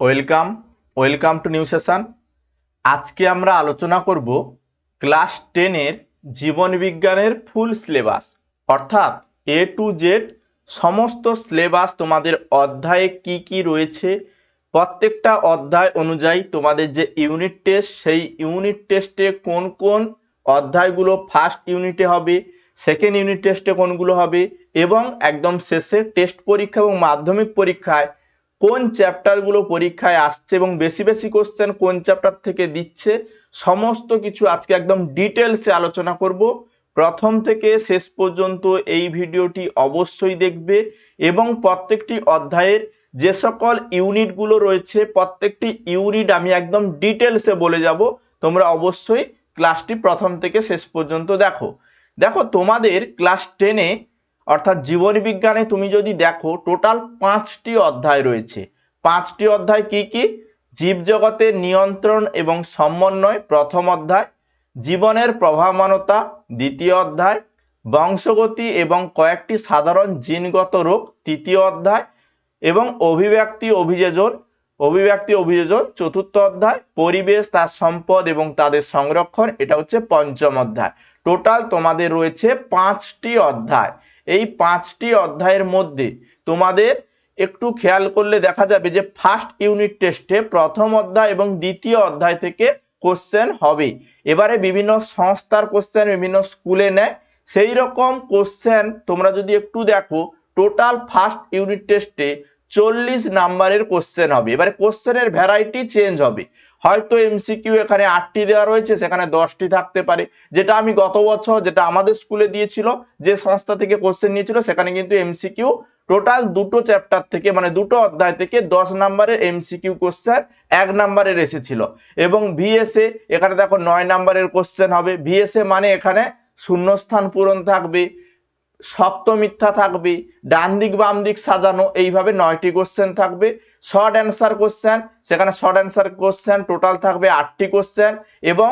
Welcome welcome to new session. আজকে আমরা আলোচনা করব ক্লাস টেনের জীবন বিজ্ঞানের ফুল সিলেবাস। অর্থাৎ এ টু জেড সমস্ত সিলেবাস তোমাদের অধ্যায়ে কি কি রয়েছে, প্রত্যেকটা অধ্যায় অনুযায়ী তোমাদের যে ইউনিট টেস্ট, সেই ইউনিট টেস্টে কোন কোন অধ্যায়গুলো ফার্স্ট ইউনিটে হবে, সেকেন্ড ইউনিট টেস্টে কোনগুলো হবে, এবং একদম শেষে টেস্ট পরীক্ষা এবং মাধ্যমিক পরীক্ষায় কোন চ্যাপ্টারগুলো পরীক্ষায় আসছে এবং বেশি বেশি কোশ্চেন কোন চ্যাপ্টার থেকে দিচ্ছে, সমস্ত কিছু আজকে একদম ডিটেলসে আলোচনা করব। প্রথম থেকে শেষ পর্যন্ত এই ভিডিওটি অবশ্যই দেখবে এবং প্রত্যেকটি অধ্যায়ের যে সকল ইউনিটগুলো রয়েছে, প্রত্যেকটি ইউনিট আমি একদম ডিটেলসে বলে যাব। তোমরা অবশ্যই ক্লাসটি প্রথম থেকে শেষ পর্যন্ত দেখো। দেখো, তোমাদের ক্লাস টেনে অর্থাৎ জীবন বিজ্ঞানে তুমি যদি দেখো টোটাল পাঁচটি অধ্যায় রয়েছে। পাঁচটি অধ্যায় কি কি? জীবজগতের নিয়ন্ত্রণ এবং সমন্বয়, প্রথম অধ্যায়। জীবনের প্রভাবমানতা, দ্বিতীয় অধ্যায়। বংশগতি এবং কয়েকটি সাধারণ জিনগত রোগ, তৃতীয় অধ্যায়। এবং অভিব্যক্তি অভিযোজন অভিব্যক্তি অভিযোজন, চতুর্থ অধ্যায়। পরিবেশ, তার সম্পদ এবং তাদের সংরক্ষণ, এটা হচ্ছে পঞ্চম অধ্যায়। টোটাল তোমাদের রয়েছে পাঁচটি অধ্যায়। এই পাঁচটি অধ্যায়ের মধ্যে তোমাদের একটু খেয়াল করলে দেখা যাবে যে ফার্স্ট ইউনিট টেস্টে প্রথম অধ্যায় এবং দ্বিতীয় অধ্যায় থেকে কোশ্চেন হবে। এবারে বিভিন্ন সংস্থার কোশ্চেন বিভিন্ন স্কুলে নেয়। সেই রকম কোশ্চেন তোমরা যদি একটু দেখো টোটাল ফার্স্ট ইউনিট টেস্টে চল্লিশ নাম্বারের কোশ্চেন হবে। এবারে কোশ্চেনের ভ্যারাইটি চেঞ্জ হবে। হয়তো এমসিকিউ এখানে আটটি দেওয়া রয়েছে, সেখানে দশটি থাকতে পারে। যেটা আমি গত বছর যেটা আমাদের স্কুলে দিয়েছিল, যে সংস্থা থেকে কোশ্চেন নিয়েছিল, সেখানে কিন্তু এমসিকিউ টোটাল দুটো চ্যাপ্টার থেকে মানে দুটো অধ্যায় থেকে দশ নাম্বারের এমসিকিউ কোশ্চেন এক নাম্বারের এসেছিল। এবং ভিএসএ এখানে দেখো নয় নাম্বারের কোশ্চেন হবে। ভিএসএ মানে এখানে শূন্যস্থান পূরণ থাকবে সপ্ত মিথ্যা থাকবে ডান দিক বাম দিক সাজানো, এইভাবে নয়টি কোশ্চেন থাকবে। শর্ট অ্যান্সার কোশ্চেন সেখানে শর্ট অ্যান্সার কোশ্চেন টোটাল থাকবে আটটি কোশ্চেন এবং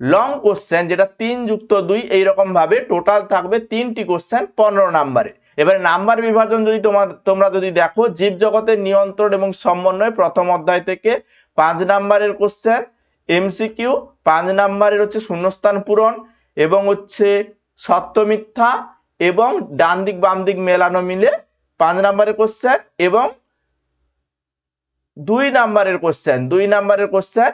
লং কোশ্চেন যেটা তিন যুক্ত দুই এইরকম ভাবে টোটাল থাকবে তিনটি কোশ্চেন পনেরো নাম্বারে। এবারে নাম্বার বিভাজন যদি তোমার, তোমরা যদি দেখো জীবজগতের নিয়ন্ত্রণ এবং সমন্বয় প্রথম অধ্যায় থেকে পাঁচ নাম্বারের কোশ্চেন এমসিকিউ পাঁচ নাম্বারের হচ্ছে শূন্যস্থান পূরণ এবং হচ্ছে সত্য মিথ্যা এবং ডান দিক বাম দিক মেলানো মিলে পাঁচ নাম্বারের কোশ্চেন এবং দুই নাম্বারের কোশ্চেন দুই নাম্বারের কোশ্চেন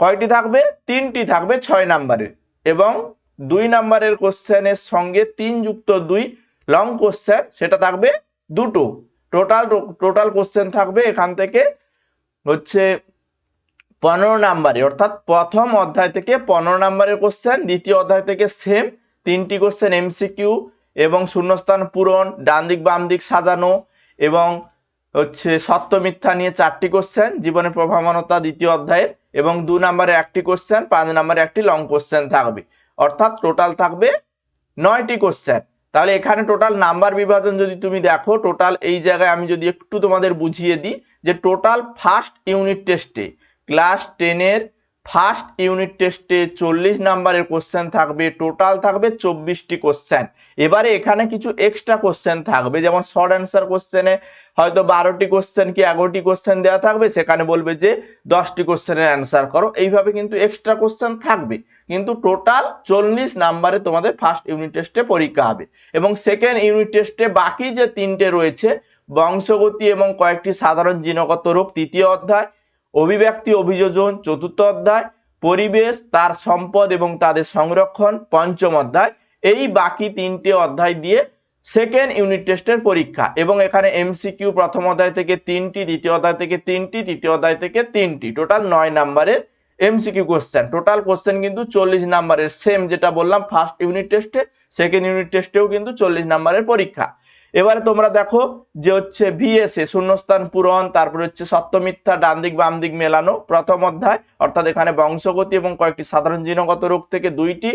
কয়টি থাকবে? তিনটি থাকবে, ছয় নাম্বারের। এবং দুই নাম্বারের কোশ্চেনের সঙ্গে তিন যুক্ত দুই লং কোশ্চেন সেটা থাকবে দুটো। টোটাল টোটাল কোশ্চেন থাকবে এখান থেকে হচ্ছে পনেরো নাম্বারে। অর্থাৎ প্রথম অধ্যায় থেকে পনেরো নাম্বারের কোশ্চেন দ্বিতীয় অধ্যায় থেকে সেম তিনটি কোশ্চেন এমসিকিউ এবং শূন্যস্থান পূরণ ডান দিক বাম দিক সাজানো এবং হচ্ছে সত্য মিথ্যা নিয়ে চারটি কোশ্চেন জীবনের প্রভাবমানতা দ্বিতীয় অধ্যায়ের এবং দু নম্বরে একটি কোশ্চেন পাঁচ নম্বরে একটি লং কোশ্চেন থাকবে। অর্থাৎ টোটাল থাকবে নয়টি কোশ্চেন তাহলে এখানে টোটাল নাম্বার বিভাজন যদি তুমি দেখো টোটাল এই জায়গায় আমি যদি একটু তোমাদের বুঝিয়ে দিই, যে টোটাল ফার্স্ট ইউনিট টেস্টে ক্লাস টেনের ফার্স্ট ইউনিট টেস্টে চল্লিশ নাম্বারের কোশ্চেন থাকবে টোটাল থাকবে চব্বিশটি কোশ্চেন এবারে এখানে কিছু এক্সট্রা কোশ্চেন থাকবে, যেমন শর্ট অ্যান্সার কোশ্চেনে হয়তো বারোটি কোশ্চেন কি এগারোটি কোশ্চেন দেওয়া থাকবে, সেখানে বলবে যে দশটি কোশ্চেনের অ্যান্সার করো। এইভাবে কিন্তু এক্সট্রা কোশ্চেন থাকবে। কিন্তু টোটাল চল্লিশ নাম্বারে তোমাদের ফার্স্ট ইউনিট টেস্টে পরীক্ষা হবে। এবং সেকেন্ড ইউনিট টেস্টে বাকি যে তিনটে রয়েছে, বংশগতি এবং কয়েকটি সাধারণ জিনগত রোগ, তৃতীয় অধ্যায় অভিব্যক্তি, অভিযোজন, চতুর্থ অধ্যায়, পরিবেশ, তার সম্পদ এবং তাদের সংরক্ষণ, পঞ্চম অধ্যায়, এই বাকি তিনটে অধ্যায় দিয়ে সেকেন্ড ইউনিট টেস্টের পরীক্ষা এবং এখানে এমসিকিউ প্রথম অধ্যায় থেকে তিনটি, দ্বিতীয় অধ্যায় থেকে তিনটি, তৃতীয় অধ্যায় থেকে তিনটি। টোটাল নয় নাম্বারের এমসিকিউ কোশ্চেন টোটাল কোশ্চেন কিন্তু চল্লিশ নাম্বারের সেম যেটা বললাম ফার্স্ট ইউনিট টেস্টে সেকেন্ড ইউনিট টেস্টেও কিন্তু চল্লিশ নাম্বারের পরীক্ষা। এবারে তোমরা দেখো যে হচ্ছে ভিএসএ, শূন্যস্থান পূরণ, তারপর হচ্ছে সত্য মিথ্যা ডান দিক বাম দিক মেলানো, প্রথম অধ্যায়, অর্থাৎ এখানে বংশগতি এবং কয়েকটি সাধারণ জিনগত রোগ থেকে দুইটি,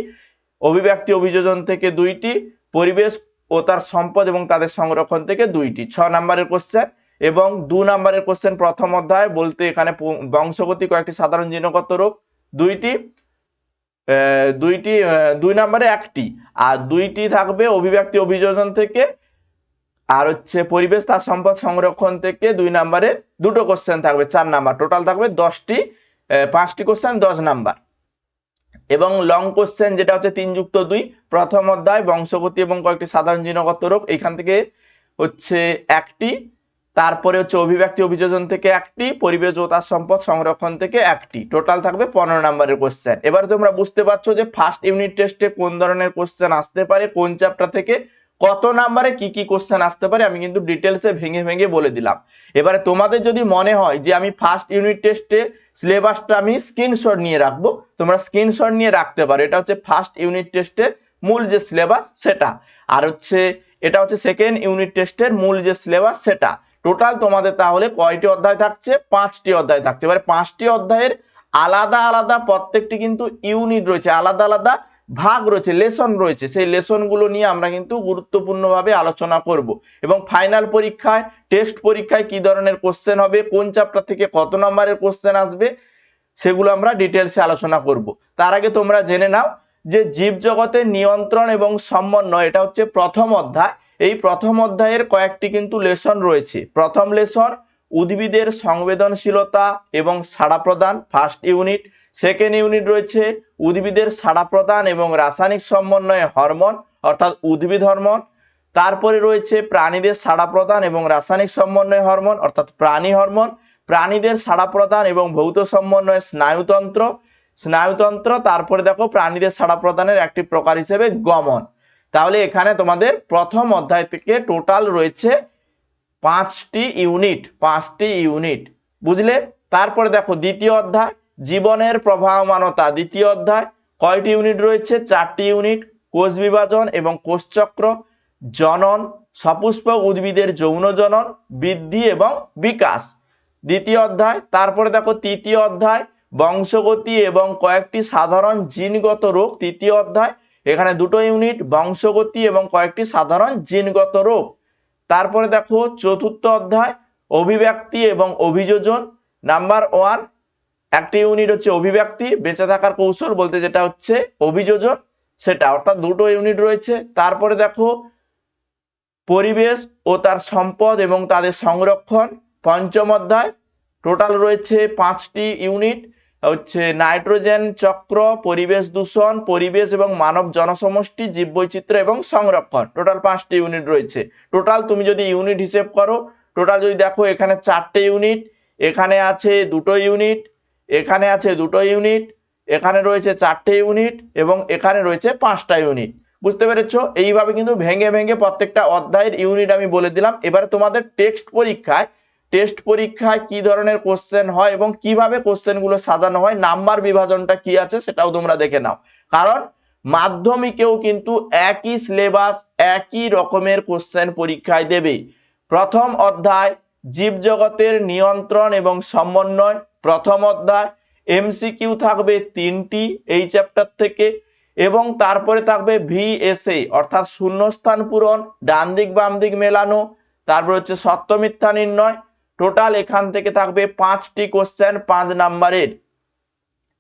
অভিব্যক্তি অভিযোজন থেকে দুইটি, পরিবেশ ও তার সম্পদ এবং তাদের সংরক্ষণ থেকে দুইটি। ছ নম্বরের কোশ্চেন এবং দু নম্বরের কোশ্চেন প্রথম অধ্যায় বলতে এখানে বংশগতি কয়েকটি সাধারণ জিনগত রোগ দুইটি দুইটি দুই নম্বরে একটি। আর দুইটি থাকবে অভিব্যক্তি অভিযোজন থেকে আর হচ্ছে পরিবেশ, তার সম্পদ সংরক্ষণ থেকে দুই নাম্বারের দুটো কোশ্চেন থাকবে, চার নাম্বার। টোটাল থাকবে দশটি পাঁচটি কোশ্চেন দশ নাম্বার। এবং লং কোশ্চেন যেটা হচ্ছে তিন যুক্ত দুই, প্রথম অধ্যায়, বংশগতি এবং কয়েকটি সাধারণ জিনগত রোগ, এখান থেকে হচ্ছে একটি, তারপরে হচ্ছে অভিব্যক্তি, অভিযোজন থেকে একটি, পরিবেশ ও তার সম্পদ সংরক্ষণ থেকে একটি। টোটাল থাকবে পনেরো নম্বরের কোশ্চেন এবার তোমরা বুঝতে পারছ যে ফার্স্ট ইউনিট টেস্টে কোন ধরনের কোশ্চেন আসতে পারে, কোন চ্যাপ্টার থেকে কত নাম্বারে কি কি কোশ্চেন আসতে পারে আমি কিন্তু ডিটেলসে ভেঙে ভেঙে বলে দিলাম। এবারে তোমাদের যদি মনে হয় যে আমি ফার্স্ট ইউনিট টেস্টে সিলেবাসটা আমি স্ক্রিনশট নিয়ে রাখব, তোমরা স্ক্রিনশট নিয়ে রাখতে পারো। এটা হচ্ছে ফার্স্ট ইউনিট টেস্টের মূল যে সিলেবাস সেটা। আর হচ্ছে, এটা হচ্ছে সেকেন্ড ইউনিট টেস্টের মূল যে সিলেবাস সেটা। টোটাল তোমাদের তাহলে কয়টি অধ্যায় থাকছে? পাঁচটি অধ্যায় থাকছে। এবারে পাঁচটি অধ্যায়ের আলাদা আলাদা প্রত্যেকটি কিন্তু ইউনিট রয়েছে। আলাদা আলাদা ভাগ রয়েছে লেসন রয়েছে। সেই লেসনগুলো নিয়ে আমরা কিন্তু গুরুত্বপূর্ণভাবে আলোচনা করব। এবং ফাইনাল পরীক্ষায় টেস্ট পরীক্ষায় কি ধরনের কোশ্চেন হবে, কোন চ্যাপ্টার থেকে কত নম্বরের কোশ্চেন আসবে, সেগুলো আমরা ডিটেলসে আলোচনা করব। তার আগে তোমরা জেনে নাও যে জীব জগতের নিয়ন্ত্রণ এবং সমন্বয়, এটা হচ্ছে প্রথম অধ্যায়। এই প্রথম অধ্যায়ের কয়েকটি কিন্তু লেসন রয়েছে। প্রথম লেসন উদ্ভিদের সংবেদনশীলতা এবং সাড়া প্রদান ফার্স্ট ইউনিট সেকেন্ড ইউনিট রয়েছে উদ্ভিদের সাড়া প্রদান এবং রাসায়নিক সমন্বয়ে হরমোন, অর্থাৎ উদ্ভিদ হরমোন। তারপরে রয়েছে প্রাণীদের সাড়া প্রদান এবং রাসায়নিক সমন্বয়ে হরমোন, অর্থাৎ প্রাণী হরমোন। প্রাণীদের সাড়া প্রদান এবং ভৌত সমন্বয়ে স্নায়ুতন্ত্র। স্নায়ুতন্ত্র, তারপরে দেখো প্রাণীদের সাড়া প্রদানের একটি প্রকার হিসেবে গমন। তাহলে এখানে তোমাদের প্রথম অধ্যায় থেকে টোটাল রয়েছে পাঁচটি ইউনিট পাঁচটি ইউনিট বুঝলে? তারপরে দেখো দ্বিতীয় অধ্যায়। জীবনের প্রবাহমানতা, দ্বিতীয় অধ্যায়, কয়টি ইউনিট রয়েছে? চারটি ইউনিট, কোষ বিভাজন এবং কোষচক্র জনন সপুষ্পক উদ্ভিদের যৌন জনন, বৃদ্ধি এবং বিকাশ। দ্বিতীয় অধ্যায়, তারপরে দেখো তৃতীয় অধ্যায়, বংশগতি এবং কয়েকটি সাধারণ জিনগত রোগ। তৃতীয় অধ্যায়, এখানে দুটো ইউনিট, বংশগতি এবং কয়েকটি সাধারণ জিনগত রোগ। তারপরে দেখো চতুর্থ অধ্যায়, অভিব্যক্তি এবং অভিযোজন। নাম্বার ওয়ান একটি ইউনিট হচ্ছে অভিব্যক্তি, বেঁচে থাকার কৌশল বলতে যেটা হচ্ছে অভিযোজন, সেটা, অর্থাৎ দুটো ইউনিট রয়েছে। তারপরে দেখো, পরিবেশ ও তার সম্পদ এবং তাদের সংরক্ষণ, পঞ্চম অধ্যায়। টোটাল রয়েছে পাঁচটি ইউনিট হচ্ছে নাইট্রোজেন চক্র, পরিবেশ দূষণ, পরিবেশ এবং মানব জনসমষ্টি, জীববৈচিত্র্য এবং সংরক্ষণ। টোটাল পাঁচটি ইউনিট রয়েছে। টোটাল তুমি যদি ইউনিট হিসেব করো টোটাল যদি দেখো এখানে চারটে ইউনিট এখানে আছে দুটো ইউনিট এখানে আছে দুটো ইউনিট, এখানে রয়েছে চারটে ইউনিট এবং এখানে রয়েছে পাঁচটা ইউনিট। বুঝতে পেরেছ? এইভাবে কিন্তু ভেঙে ভেঙে প্রত্যেকটা অধ্যায়ের ইউনিট আমি বলে দিলাম। এবারে তোমাদের টেক্সট পরীক্ষায় টেস্ট পরীক্ষায় কি ধরনের কোশ্চেন হয় এবং কীভাবে কোশ্চেনগুলো সাজানো হয়, নাম্বার বিভাজনটা কি আছে সেটাও তোমরা দেখে নাও। কারণ মাধ্যমিকেও কিন্তু একই সিলেবাস একই রকমের কোশ্চেন পরীক্ষায় দেবে প্রথম অধ্যায় জীবজগতের নিয়ন্ত্রণ এবং সমন্বয় প্রথম অধ্যায় এমসিকিউ থাকবে তিনটি এই চ্যাপ্টার থেকে এবং তারপরে থাকবে ভিএসএ অর্থাৎ শূন্যস্থান পূরণ ডান দিক বাম দিক মেলানো, তারপর হচ্ছে সত্য মিথ্যা নির্ণয়। টোটাল এখান থেকে থাকবে পাঁচটি কোশ্চেন পাঁচ নাম্বারের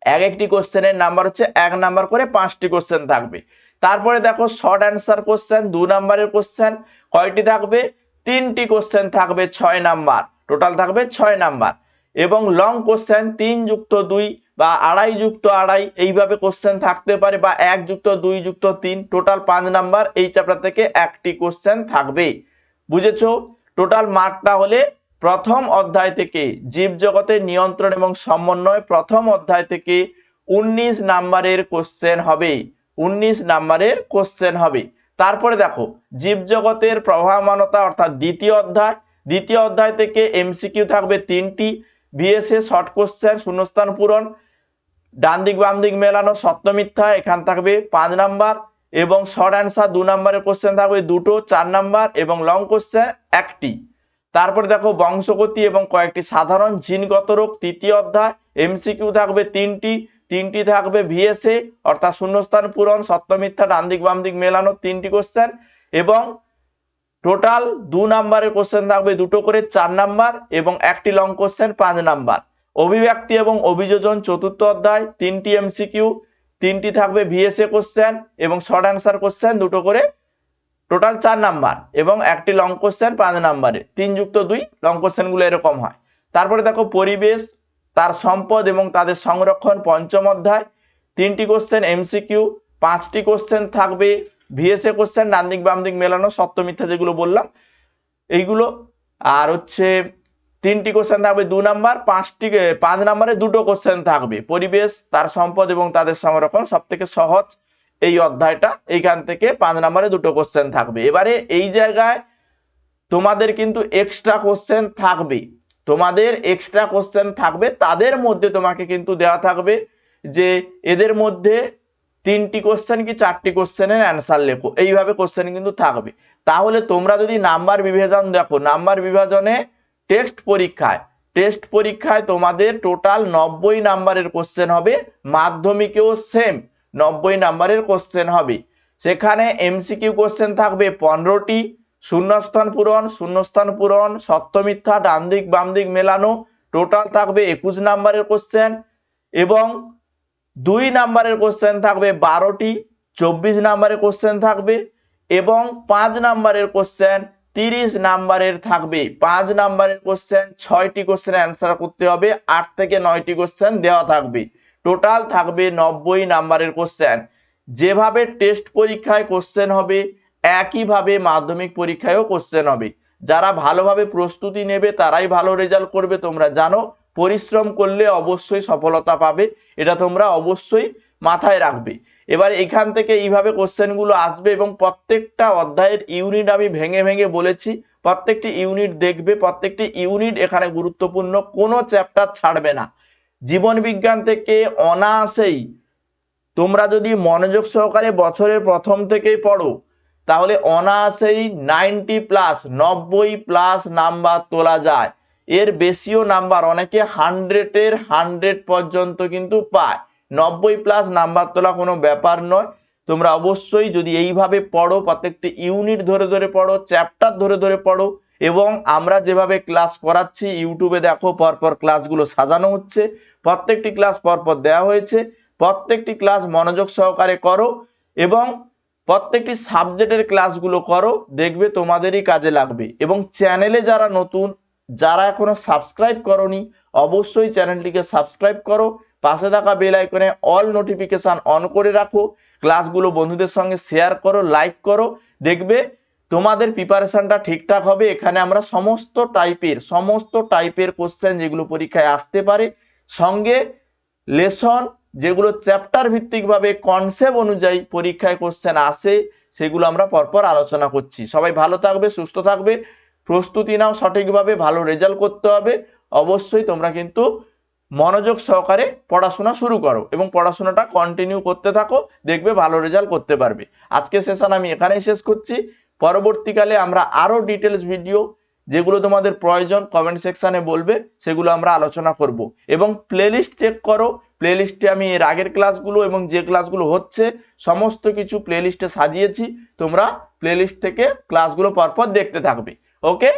এক একটি কোশ্চেনের নাম্বার হচ্ছে এক নাম্বার করে পাঁচটি কোশ্চেন থাকবে। তারপরে দেখো শর্ট অ্যান্সার কোশ্চেন দু নাম্বারের কোশ্চেন কয়টি থাকবে? তিনটি কোশ্চেন থাকবে ছয় নাম্বার টোটাল থাকবে ছয় নাম্বার এবং লং কোশ্চেন তিন যুক্ত দুই বা আড়াই যুক্ত আড়াই এইভাবে কোশ্চেন থাকতে পারে বা এক যুক্ত দুই যুক্ত তিন টোটাল পাঁচ নাম্বার এই চ্যাপ্টার থেকে একটি কোশ্চেন থাকবে। বুঝেছ? টোটাল মার্ক তাহলে প্রথম অধ্যায় থেকে জীবজগতের নিয়ন্ত্রণ এবং সমন্বয় প্রথম অধ্যায় থেকে উনিশ নাম্বারের কোশ্চেন হবে। উনিশ নাম্বারের কোশ্চেন হবে। তারপরে দেখো জীবজগতের প্রবাহমানতা অর্থাৎ দ্বিতীয় অধ্যায়। দ্বিতীয় অধ্যায় থেকে এমসিকিউ থাকবে তিনটি। বিএসএ শর্ট কোশ্চেন শূন্যস্থান পূরণ। ডান দিক বাম দিক মেলানো সত্য মিথ্যা, এখান থাকবে পাঁচ নাম্বার এবং শর্ট অ্যান্সার দু নাম্বারের কোশ্চেন থাকবে দুটো, চার নাম্বার এবং লং কোশ্চেন একটি। তারপরে দেখো বংশগতি এবং কয়েকটি সাধারণ জিনগত রোগ, তৃতীয় অধ্যায় এমসিকিউ থাকবে তিনটি তিনটি থাকবে ভিএসএ অর্থাৎ শূন্যস্থান পূরণ, সত্য মিথ্যা ডান দিক বাম দিক মেলানো তিনটি কোশ্চেন এবং টোটাল দু নাম্বারের কোশ্চেন থাকবে দুটো করে চার নাম্বার এবং একটি লং কোশ্চেন পাঁচ নাম্বার অভিব্যক্তি এবং অভিযোজন চতুর্থ অধ্যায়, তিনটি এমসিকিউ তিনটি থাকবে ভিএসএ কোশ্চেন এবং শর্ট অ্যান্সার কোশ্চেন দুটো করে টোটাল চার নাম্বার এবং একটি লং কোশ্চেন পাঁচ নাম্বারে তিন যুক্ত দুই লং কোশ্চেনগুলো এরকম হয়। তারপরে দেখো পরিবেশ, তার সম্পদ এবং তাদের সংরক্ষণ পঞ্চম অধ্যায়, তিনটি কোশ্চেন এমসিকিউ পাঁচটি কোশ্চেন থাকবে ভিএসএ কোশ্চেন ডান দিক বাম দিক মেলানো, সত্য মিথ্যা যেগুলো বললাম, এইগুলো। আর হচ্ছে তিনটি কোশ্চেন থাকবে দু নাম্বার, পাঁচটি, পাঁচ নাম্বারে দুটো কোশ্চেন থাকবে। পরিবেশ, তার সম্পদ এবং তাদের সংরক্ষণ সব থেকে সহজ এই অধ্যায়টা। এইখান থেকে পাঁচ নাম্বারে দুটো কোশ্চেন থাকবে। এবারে এই জায়গায় তোমাদের কিন্তু এক্সট্রা কোশ্চেন থাকবে। তোমাদের এক্সট্রা কোশ্চেন থাকবে। তাদের মধ্যে তোমাকে কিন্তু দেওয়া থাকবে যে, এদের মধ্যে তিনটি কোশ্চেন কি চারটি কোশ্চেনের অ্যান্সার লেখো। এইভাবে কোশ্চেন কিন্তু থাকবে। তাহলে তোমরা যদি নাম্বার বিভাজন দেখো, নাম্বার বিভাজনে টেস্ট পরীক্ষায় টেস্ট পরীক্ষায় তোমাদের টোটাল নব্বই নাম্বারের কোশ্চেন হবে, মাধ্যমিকেও সেম নব্বই নাম্বারের কোশ্চেন হবে। সেখানে এমসিকিউ কোশ্চেন থাকবে পনেরোটি, শূন্যস্থান পূরণ শূন্যস্থান পূরণ, সত্য মিথ্যা ডান দিক বাম দিক মেলানো টোটাল থাকবে একুশ নাম্বারের কোশ্চেন এবং দুই নাম্বারের কোশ্চেন থাকবে বারোটি, চব্বিশ নাম্বারের কোশ্চেন থাকবে এবং পাঁচ নাম্বারের কোশ্চেন তিরিশ নাম্বারের থাকবে। পাঁচ নাম্বারের কোশ্চেন ছয়টি কোশ্চেন অ্যান্সার করতে হবে, আট থেকে নয়টি কোশ্চেন দেওয়া থাকবে। টোটাল থাকবে নব্বই নাম্বারের কোশ্চেন যেভাবে টেস্ট পরীক্ষায় কোশ্চেন হবে, একইভাবে মাধ্যমিক পরীক্ষায়ও কোশ্চেন হবে। যারা ভালোভাবে প্রস্তুতি নেবে, তারাই ভালো রেজাল্ট করবে, তোমরা জানো। পরিশ্রম করলে অবশ্যই সফলতা পাবে, এটা তোমরা অবশ্যই মাথায় রাখবে। এবার এখান থেকে এইভাবে কোশ্চেনগুলো আসবে এবং প্রত্যেকটা অধ্যায়ের ইউনিট আমি ভেঙে ভেঙে বলেছি, প্রত্যেকটি ইউনিট দেখবে, প্রত্যেকটি ইউনিট এখানে গুরুত্বপূর্ণ, কোনো চ্যাপ্টার ছাড়বে না। জীবন বিজ্ঞান থেকে অনায়াসেই তোমরা যদি মনোযোগ সহকারে বছরের প্রথম থেকেই পড়ো, তাহলে অনায়াসেই নাইনটি প্লাস নব্বই প্লাস নাম্বার তোলা যায়। এর বেশিও নাম্বার অনেকে হান্ড্রেডের হান্ড্রেড পর্যন্ত কিন্তু পায়। নব্বই প্লাস নাম্বার তোলা কোনো ব্যাপার নয়। তোমরা অবশ্যই যদি এইভাবে পড়ো, প্রত্যেকটি ইউনিট ধরে ধরে পড়ো চ্যাপ্টার ধরে ধরে পড়ো এবং আমরা যেভাবে ক্লাস করাচ্ছি ইউটিউবে দেখো পরপর ক্লাসগুলো সাজানো হচ্ছে। প্রত্যেকটি ক্লাস পরপর দেওয়া হয়েছে। প্রত্যেকটি ক্লাস মনোযোগ সহকারে করো এবং প্রত্যেকটি সাবজেক্টের ক্লাসগুলো করো। দেখবে তোমাদেরই কাজে লাগবে। এবং চ্যানেলে যারা নতুন যারা এখনও সাবস্ক্রাইব করনি, অবশ্যই চ্যানেলটিকে সাবস্ক্রাইব করো। পাশে থাকা বেল আইকনে অল নোটিফিকেশন অন করে রাখো। ক্লাসগুলো বন্ধুদের সঙ্গে শেয়ার করো লাইক করো। দেখবে তোমাদের প্রিপারেশনটা ঠিকঠাক হবে। এখানে আমরা সমস্ত টাইপের সমস্ত টাইপের কোশ্চেন যেগুলো পরীক্ষায় আসতে পারে, সঙ্গে লেসন যেগুলো চ্যাপ্টার ভিত্তিক ভাবে কনসেপ্ট অনুযায়ী পরীক্ষায় কোশ্চেন আসে, সেগুলো আমরা পরপর আলোচনা করছি। সবাই ভালো থাকবে, সুস্থ থাকবে। প্রস্তুতি নাও, সঠিকভাবে ভালো রেজাল্ট করতে হবে। অবশ্যই তোমরা কিন্তু মনোযোগ সহকারে পড়াশোনা শুরু করো এবং পড়াশোনাটা কন্টিনিউ করতে থাকো, দেখবে ভালো রেজাল্ট করতে পারবে। আজকে সেশন আমি এখানেই শেষ করছি। পরবর্তীকালে আমরা আরও ডিটেলস ভিডিও যেগুলো তোমাদের প্রয়োজন কমেন্ট সেকশানে বলবে, সেগুলো আমরা আলোচনা করব। এবং প্লেলিস্ট চেক করো। প্লেলিস্টে আমি এর আগের ক্লাসগুলো এবং যে ক্লাসগুলো হচ্ছে, সমস্ত কিছু প্লেলিস্টে সাজিয়েছি। তোমরা প্লেলিস্ট থেকে ক্লাসগুলো পরপর দেখতে থাকবে। okay?